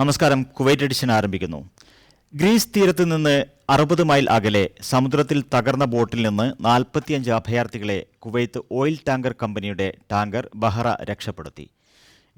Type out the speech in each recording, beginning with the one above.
നമസ്കാരം. Kuwait edition ആരംഭിക്കുന്നു. Greece തീരത്ത് നിന്ന് അറുപത് മൈൽ അകലെ സമുദ്രത്തിൽ തകർന്ന ബോട്ടിൽ നിന്ന് നാൽപ്പത്തിയഞ്ച് അഭയാർത്ഥികളെ കുവൈത്ത് ഓയിൽ ടാങ്കർ കമ്പനിയുടെ ടാങ്കർ ബഹ്റ രക്ഷപ്പെടുത്തി.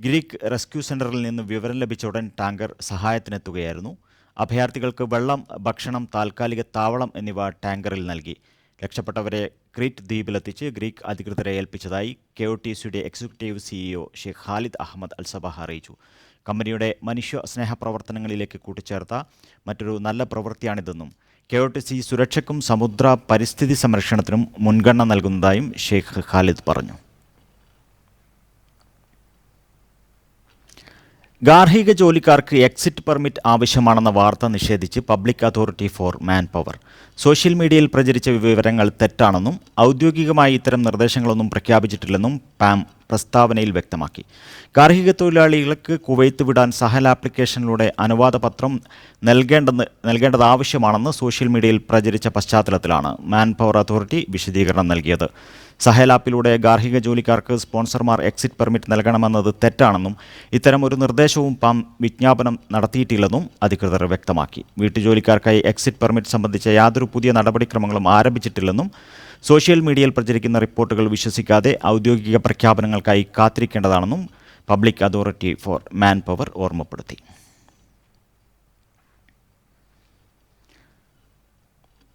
ഗ്രീക്ക് റെസ്ക്യൂ സെന്ററിൽ നിന്ന് വിവരം ലഭിച്ച ഉടൻ ടാങ്കർ സഹായത്തിനെത്തുകയായിരുന്നു. അഭയാർത്ഥികൾക്ക് വെള്ളം ഭക്ഷണം താൽക്കാലിക താവളം എന്നിവ ടാങ്കറിൽ നൽകി. രക്ഷപ്പെട്ടവരെ ക്രീറ്റ് ദ്വീപിലെത്തിച്ച് ഗ്രീക്ക് അധികൃതരെ ഏൽപ്പിച്ചതായി കെ ഒ ടി സിയുടെ executive CEO sheikh Khalid Ahmed Alsabah അറിയിച്ചു. കമ്പനിയുടെ മനുഷ്യ സ്നേഹ പ്രവർത്തനങ്ങളിലേക്ക് കൂട്ടിച്ചേർത്ത മറ്റൊരു നല്ല പ്രവൃത്തിയാണിതെന്നും കെ ഒ ടി സി സുരക്ഷയ്ക്കും സമുദ്ര പരിസ്ഥിതി സംരക്ഷണത്തിനും മുൻഗണന നൽകുന്നതായും ഷെയ്ഖ് ഖാലിദ് പറഞ്ഞു. ഗാർഹിക ജോലിക്കാർക്ക് എക്സിറ്റ് പെർമിറ്റ് ആവശ്യമാണെന്ന വാർത്ത നിഷേധിച്ച് public authority for man power. Social മീഡിയയിൽ പ്രചരിച്ച വിവരങ്ങൾ തെറ്റാണെന്നും ഔദ്യോഗികമായി ഇത്തരം നിർദ്ദേശങ്ങളൊന്നും പ്രഖ്യാപിച്ചിട്ടില്ലെന്നും പാം പ്രസ്താവനയിൽ വ്യക്തമാക്കി. ഗാർഹിക തൊഴിലാളികൾക്ക് കുവൈത്ത് വിടാൻ സഹൽ ആപ്ലിക്കേഷനിലൂടെ അനുവാദപത്രം നൽകേണ്ടെന്ന് നൽകേണ്ടത് ആവശ്യമാണെന്ന് സോഷ്യൽ മീഡിയയിൽ പ്രചരിച്ച പശ്ചാത്തലത്തിലാണ് മാൻ പവർ അതോറിറ്റി വിശദീകരണം നൽകിയത്. സഹൽ ആപ്പിലൂടെ ഗാർഹിക ജോലിക്കാർക്ക് സ്പോൺസർമാർ എക്സിറ്റ് പെർമിറ്റ് നൽകണമെന്നത് തെറ്റാണെന്നും ഇത്തരം ഒരു നിർദ്ദേശവും പാം വിജ്ഞാപനം നടത്തിയിട്ടില്ലെന്നും അധികൃതർ വ്യക്തമാക്കി. വീട്ടുജോലിക്കാർക്കായി എക്സിറ്റ് പെർമിറ്റ് സംബന്ധിച്ച യാതൊരു പുതിയ നടപടിക്രമങ്ങളും ആരംഭിച്ചിട്ടില്ലെന്നും സോഷ്യൽ മീഡിയയിൽ പ്രചരിക്കുന്ന റിപ്പോർട്ടുകൾ വിശ്വസിക്കാതെ ഔദ്യോഗിക പ്രഖ്യാപനങ്ങൾക്കായി കാത്തിരിക്കേണ്ടതാണെന്നും public authority for man power ഓർമ്മപ്പെടുത്തി.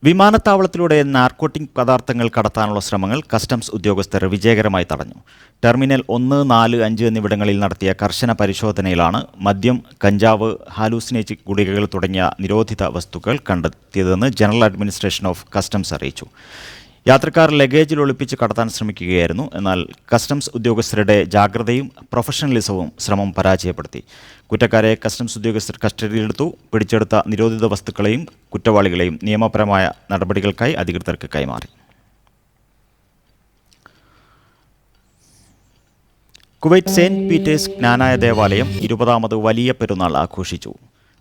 വിമാനത്താവളത്തിലൂടെ നാർക്കോട്ടിക് പദാർത്ഥങ്ങൾ കടത്താനുള്ള ശ്രമങ്ങൾ കസ്റ്റംസ് ഉദ്യോഗസ്ഥർ വിജയകരമായി തടഞ്ഞു. ടെർമിനൽ ഒന്ന് നാല് അഞ്ച് എന്നിവിടങ്ങളിൽ നടത്തിയ കർശന പരിശോധനയിലാണ് മദ്യം കഞ്ചാവ് ഹാലൂസിനേറ്റ് ഗുളികകൾ തുടങ്ങിയ നിരോധിത വസ്തുക്കൾ കണ്ടെത്തിയതെന്ന് ജനറൽ അഡ്മിനിസ്ട്രേഷൻ ഓഫ് കസ്റ്റംസ് അറിയിച്ചു. യാത്രക്കാർ ലഗേജിൽ ഒളിപ്പിച്ച് കടത്താൻ ശ്രമിക്കുകയായിരുന്നു. എന്നാൽ കസ്റ്റംസ് ഉദ്യോഗസ്ഥരുടെ ജാഗ്രതയും പ്രൊഫഷണലിസവും ശ്രമം പരാജയപ്പെടുത്തി. കുറ്റക്കാരെ കസ്റ്റംസ് ഉദ്യോഗസ്ഥർ കസ്റ്റഡിയിലെടുത്തു. പിടിച്ചെടുത്ത നിരോധിത വസ്തുക്കളെയും കുറ്റവാളികളെയും നിയമപരമായ നടപടികൾക്കായി അധികൃതർക്ക് കൈമാറി. കുവൈറ്റ് സെയിന്റ് പീറ്റേഴ്സ് ജ്ഞാനായ ദേവാലയം ഇരുപതാമത് വലിയ പെരുന്നാൾ ആഘോഷിച്ചു.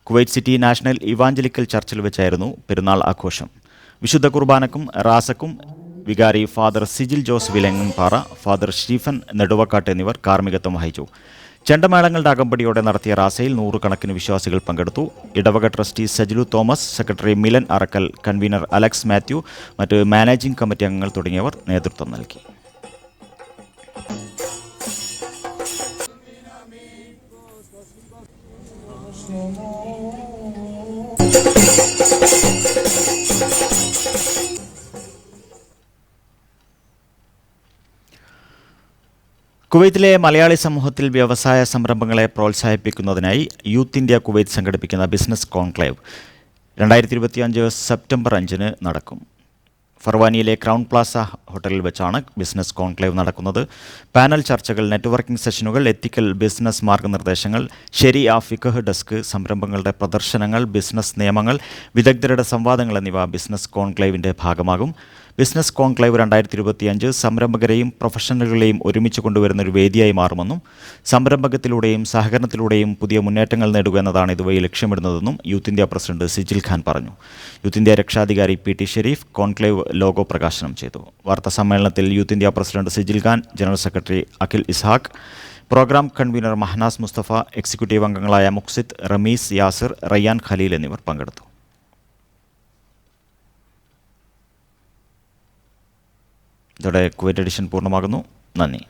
കുവൈറ്റ് സിറ്റി നാഷണൽ ഇവാഞ്ചലിക്കൽ ചർച്ചിൽ വെച്ചായിരുന്നു പെരുന്നാൾ ആഘോഷം. വിശുദ്ധ കുർബാനക്കും റാസക്കും വികാരി ഫാദർ സിജിൽ ജോസ് വിലങ്ങൻപാറ ഫാദർ സ്റ്റീഫൻ നെടുവക്കാട്ട് എന്നിവർ കാർമ്മികത്വം വഹിച്ചു. ചെണ്ടമേളങ്ങളുടെ അകമ്പടിയോടെ നടത്തിയ റാസയിൽ നൂറുകണക്കിന് വിശ്വാസികൾ പങ്കെടുത്തു. ഇടവക trustee Sajilu Thomas secretary Milan Arakkal convener Alex Mathew മറ്റ് മാനേജിംഗ് കമ്മിറ്റി അംഗങ്ങൾ തുടങ്ങിയവർ നേതൃത്വം നൽകി. കുവൈത്തിലെ മലയാളി സമൂഹത്തിൽ വ്യവസായ സംരംഭങ്ങളെ പ്രോത്സാഹിപ്പിക്കുന്നതിനായി യൂത്ത് ഇന്ത്യ കുവൈത്ത് സംഘടിപ്പിക്കുന്ന ബിസിനസ് കോൺക്ലേവ് രണ്ടായിരത്തി ഇരുപത്തിയഞ്ച് സെപ്റ്റംബർ അഞ്ചിന് നടക്കും. ഫർവാനിയിലെ ക്രൗൺ പ്ലാസ ഹോട്ടലിൽ വെച്ചാണ് ബിസിനസ് കോൺക്ലേവ് നടക്കുന്നത്. പാനൽ ചർച്ചകൾ നെറ്റ്വർക്കിംഗ് സെഷനുകൾ എത്തിക്കൽ ബിസിനസ് മാർഗനിർദ്ദേശങ്ങൾ ശരി ആ ഡെസ്ക് സംരംഭങ്ങളുടെ പ്രദർശനങ്ങൾ ബിസിനസ് നിയമങ്ങൾ വിദഗ്ധരുടെ സംവാദങ്ങൾ എന്നിവ ബിസിനസ് കോൺക്ലേവിന്റെ ഭാഗമാകും. ബിസിനസ് കോൺക്ലേവ് രണ്ടായിരത്തി ഇരുപത്തിയഞ്ച് സംരംഭകരെയും പ്രൊഫഷണലുകളെയും ഒരുമിച്ച് കൊണ്ടുവരുന്ന ഒരു വേദിയായി മാറുമെന്നും സംരംഭകത്തിലൂടെയും സഹകരണത്തിലൂടെയും പുതിയ മുന്നേറ്റങ്ങൾ നേടുക എന്നതാണ് ഇതുവഴി ലക്ഷ്യമിടുന്നതെന്നും youth India president Sijil Khan പറഞ്ഞു. യൂത്ത് ഇന്ത്യ രക്ഷാധികാരി P T Sharif conclave logo പ്രകാശനം ചെയ്തു. വാർത്താ സമ്മേളനത്തിൽ youth India president Sijil Khan general secretary Akhil Ishaq programme convener Mahnaz Mustafa executive അംഗങ്ങളായ മുക്സിദ് റമീസ് യാസിർ റയ്യാൻ ഖലീൽ എന്നിവർ പങ്കെടുത്തു. ഇതോടെ കുവൈറ്റ് എഡിഷൻ പൂർണമാകുന്നു. നന്ദി.